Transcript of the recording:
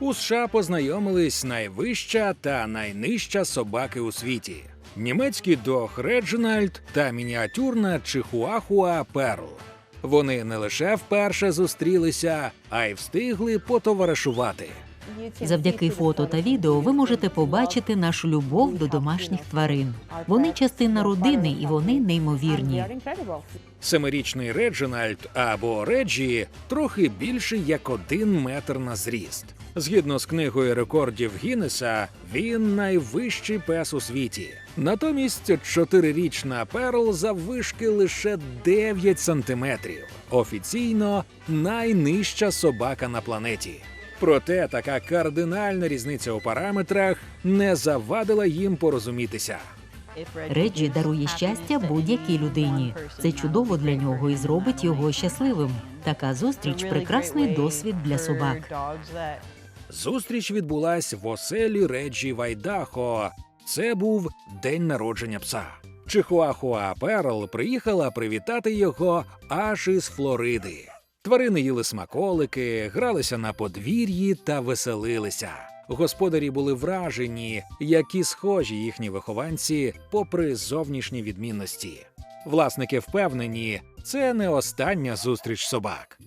У США познайомились найвища та найнижча собаки у світі: німецький дог Реджинальд та мініатюрна Чихуахуа Перл. Вони не лише вперше зустрілися, а й встигли потоваришувати. Завдяки фото та відео ви можете побачити нашу любов до домашніх тварин. Вони частина родини і вони неймовірні. Семирічний Реджинальд або Реджі трохи більший як один метр на зріст. Згідно з книгою рекордів Гіннеса, він найвищий пес у світі. Натомість чотирирічна Перл заввишки лише 9 сантиметрів. Офіційно найнижча собака на планеті. Проте така кардинальна різниця у параметрах не завадила їм порозумітися. Реджі дарує щастя будь-якій людині. Це чудово для нього і зробить його щасливим. Така зустріч прекрасний досвід для собак. Зустріч відбулась в оселі Реджі Вайдахо. Це був день народження пса. Чихуахуа Перл приїхала привітати його аж із Флориди. Тварини їли смаколики, гралися на подвір'ї та веселилися. Господарі були вражені, які схожі їхні вихованці, попри зовнішні відмінності. Власники впевнені, це не остання зустріч собак.